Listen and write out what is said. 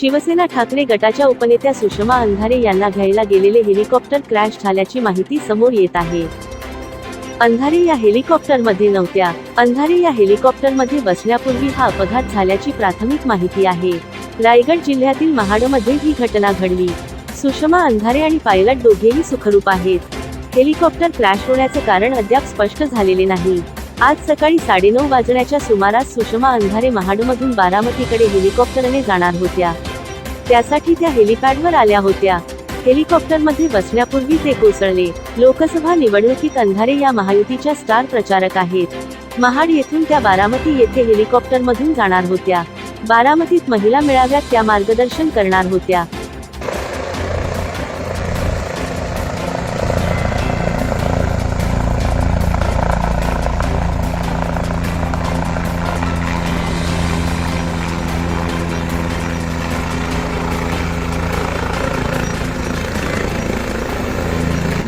शिवसेना ठाकरे गटाच्या उपनेत्या सुषमा अंधारे यांना घ्यायला गेलेले हेलिकॉप्टर क्रॅश झाल्याची माहिती समोर येत आहे. अंधारे या हेलिकॉप्टरमध्ये नव्हत्या. अंधारे या हेलिकॉप्टरमध्ये बसण्यापूर्वी हा अपघात झाल्याची प्राथमिक माहिती आहे. रायगड जिल्ह्यातील महाडमध्ये ही घटना घडली. सुषमा अंधारे आणि पायलट दोघेही सुखरूप आहेत. हेलिकॉप्टर क्रॅश होण्याचे कारण अद्याप स्पष्ट झालेले नाही. आज सकाळी साडेनऊ वाजण्याच्या सुमारास सुषमा अंधारे महाडमधून बारामतीकडे हेलिकॉप्टरने जाणार होत्या. त्यासाठी त्या हेलिपॅडवर आल्या होत्या. हेलिकॉप्टरमध्ये बसण्यापूर्वी ते कोसळले. लोकसभा निवडणुकीत अंधारे या महायुतीच्या स्टार प्रचारक आहेत. महाड येथून त्या बारामती येथे हेलिकॉप्टरमधून जाणार होत्या. बारामतीत महिला मेळाव्यात त्या मार्गदर्शन करणार होत्या.